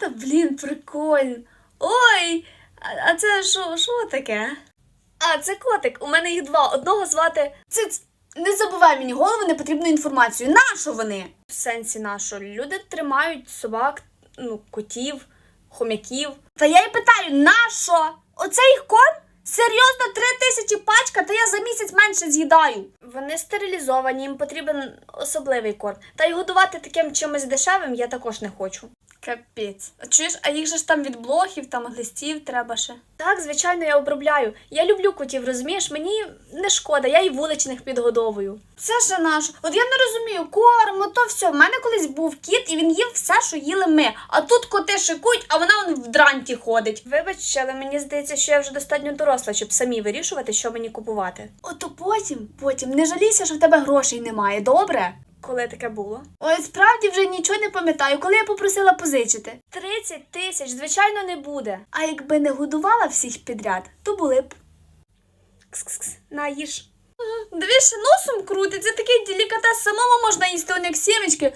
хата, блін, прикольно. Ой, а, це що, що таке? А, це котик. У мене їх два. Одного звати. Циц, не забувай мені голову непотрібну інформацію. Нащо вони? В сенсі нащо? Люди тримають собак, ну, котів, хомяків. Та я й питаю, нащо? Оцей корм? Серйозно, три тисячі пачка, та я за місяць менше з'їдаю. Вони стерилізовані, їм потрібен особливий корм. Та й годувати таким чимось дешевим я також не хочу. Капець. А чуєш, а їх же ж там від блохів, там глистів треба ще. Так, звичайно, я обробляю. Я люблю котів, розумієш? Мені не шкода, я і вуличних підгодовую. Це ж наш. От я не розумію, корм, то все. В мене колись був кіт, і він їв все, що їли ми. А тут коти шикують, а вона он в дранті ходить. Вибач, але мені здається, що я вже достатньо доросла, щоб самі вирішувати, що мені купувати. Ото потім, потім не жалійся, що в тебе грошей немає, добре? Коли таке було? Ой, справді вже нічого не пам'ятаю, коли я попросила позичити. 30 тисяч, звичайно, не буде. А якби не годувала всіх підряд, то були б. Кс-кс-кс, наїж. Дивіться, носом крутиться, це такий делікатес, самому можна їсти, у як сімечки.